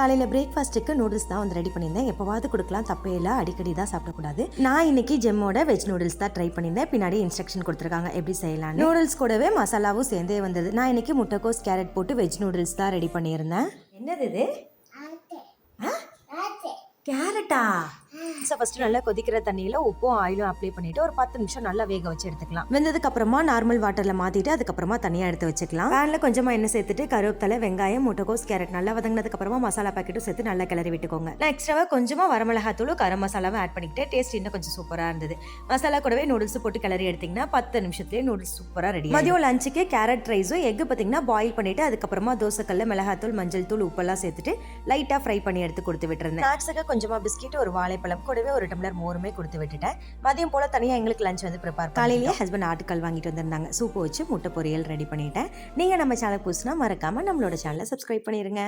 காலையில் பிரேக்ஃபாஸ்ட்டுக்கு நூடுல்ஸ் தான் வந்து ரெடி பண்ணியிருந்தேன். எப்போவாவது கொடுக்கலாம். தப்பே இல்லை. அடிக்கடி தான் சாப்பிடக்கூடாது. நான் இன்னைக்கு ஜெம்மோட வெஜ் நூடுல்ஸ் தான் ட்ரை பண்ணியிருந்தேன். பின்னாடி இன்ஸ்ட்ரக்ஷன் கொடுத்துருக்காங்க. எப்படி செய்யலாம் நூடுல்ஸ் கூடவே மசாலாவும் சேர்ந்தே வந்தது. நான் இன்னைக்கு முட்டைக்கோஸ் கேரட் போட்டு வெஜ் நூடுல்ஸ் தான் ரெடி பண்ணியிருந்தேன். என்னது இது? கேரட்டா ஸோ ஃபஸ்ட்டு நல்லா கொதிக்கிற தண்ணியில் உப்பும் ஆயிலும் அப்ளை பண்ணிட்டு ஒரு பத்து நிமிஷம் நல்லா வேக வச்சு எடுத்துக்கலாம். வெந்ததுக்கு அப்புறமா நார்மல் வாட்டரில் மாற்றிட்டு அதுக்கப்புறமா தனியாக எடுத்து வச்சுக்கலாம். பேனில் கொஞ்சமாக எண்ணெய் சேர்த்துட்டு கருவேப்பிலை வெங்காயம் முட்டைக்கோஸ் கேரட் நல்லா வதங்கினதுக்கு அப்புறமா மசாலா பாக்கெட்டும் சேர்த்து நல்லா கிளறி விட்டுக்கோங்க. நான் எக்ஸ்ட்ராவாக கொஞ்சமாக வரமிளகாத்தூளும் கரம் மசாலாவும் ஆட் பண்ணிக்கிட்டு டேஸ்ட் இன்னும் கொஞ்சம் சூப்பராக இருந்தது. மசாலா கூடவே நூடுல்ஸ் போட்டு கிளறி எடுத்தீங்கன்னா பத்து நிமிஷத்துலேயே நூடுல்ஸ் சூப்பராக ரெடி மதியம் லஞ்சுக்கு கேரட் ரைஸும் எக் பார்த்தீங்கன்னா பாயில் பண்ணிட்டு அதுக்கப்புறமா தோசைக்கல்ல மிளகாத்தூள் மஞ்சள் தூள் உப்பெல்லாம் சேர்த்துட்டு லைட்டாக ஃப்ரை பண்ணி எடுத்து கொடுத்து விட்டுருந்தேன். ஸ்நாக்ஸுக்கு கொஞ்சமாக பிஸ்கெட் ஒரு வாழைப்பழம் கூடவே ஒரு டம்ளர் மோருமே கொடுத்து விட்டுட்டேன். மதியம் போல் தனியாக எங்களுக்கு லஞ்ச் வந்து ப்ரிப்பேர் காலையிலேயே ஹஸ்பண்ட் ஆட்டுக்கால் வாங்கிட்டு வந்திருந்தாங்க. சூப்பு வச்சு முட்டை பொரியல் ரெடி பண்ணிட்டேன். நீங்கள் நம்ம சேனல் புதுசுனா மறக்காமல் நம்மளோட சேனலை சப்ஸ்கிரைப் பண்ணிடுங்க